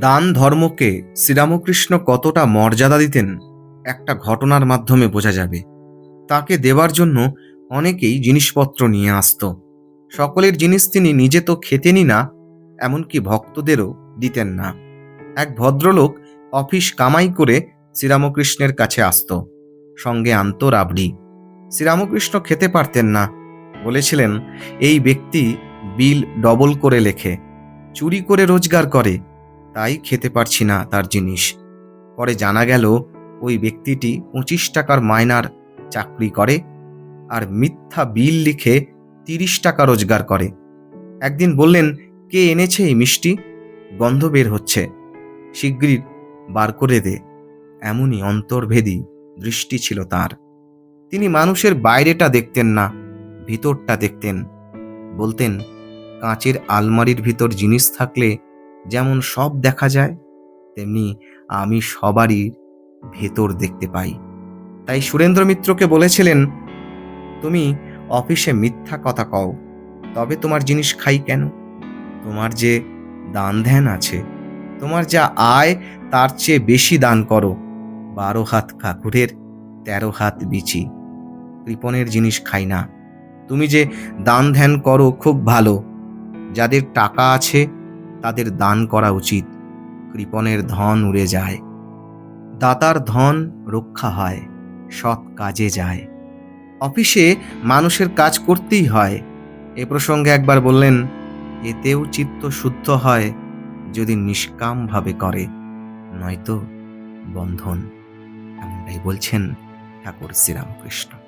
দান ধর্মকে শ্রীরামকৃষ্ণ কতটা মর্যাদা দিতেন, একটা ঘটনার মাধ্যমে বোঝা যাবে। তাকে দেওয়ার জন্য অনেকেই জিনিসপত্র নিয়ে আসত। সকলের জিনিস তিনি নিজে তো খেতেনই না, এমনকি ভক্তদেরও দিতেন না। এক ভদ্রলোক অফিস কামাই করে শ্রীরামকৃষ্ণের কাছে আসত। সঙ্গে আনত রাবড়ি শ্রীরামকৃষ্ণ খেতে পারতেন না। বলেছিলেন, এই ব্যক্তি বিল ডবল করে লেখে। চুরি করে রোজগার করে। তাই খেতে পারছি না তার জিনিস। পরে জানা গেল, ওই ব্যক্তিটি পঁচিশ টাকার মায়নার চাকরি করে আর মিথ্যা বিল লিখে তিরিশ টাকা রোজগার করে। একদিন বললেন, কে এনেছে এই মিষ্টি? গন্ধ বের হচ্ছে। শিগগির বার করে দে। এমনই অন্তর্ভেদী দৃষ্টি ছিল তার। তিনি মানুষের বাইরেটা দেখতেন না, ভিতরটা দেখতেন। বলতেন, কাঁচের আলমারির ভিতর জিনিস থাকলে যেমন সব দেখা যায়, তেমনি আমি সবারই ভেতর দেখতে পাই। তাই সুরেন্দ্র মিত্রকে বলেছিলেন, তুমি অফিসে মিথ্যা কথা কও, তবে তোমার জিনিস খাই কেন? তোমার যে দান ধ্যান আছে, তোমার যা আয়, তার চেয়ে বেশি দান করো। বারো হাত কাকুরের, তেরো হাত বিচি। কৃপণের জিনিস খাই না। তুমি যে দান ধ্যান করো খুব ভালো। যাদের টাকা আছে তাদের দান করা উচিত। কৃপণের ধন উড়ে যায়। দাতার ধন রক্ষা হয়, সৎ কাজে যায়। অফিসে মানুষের কাজ করতেই হয়। এ প্রসঙ্গে একবার বললেন, এতেও চিত্ত শুদ্ধ হয় যদি নিষ্কামভাবে করে, নয়তো বন্ধন। এমনটাই বলছেন ঠাকুর শ্রীরামকৃষ্ণ।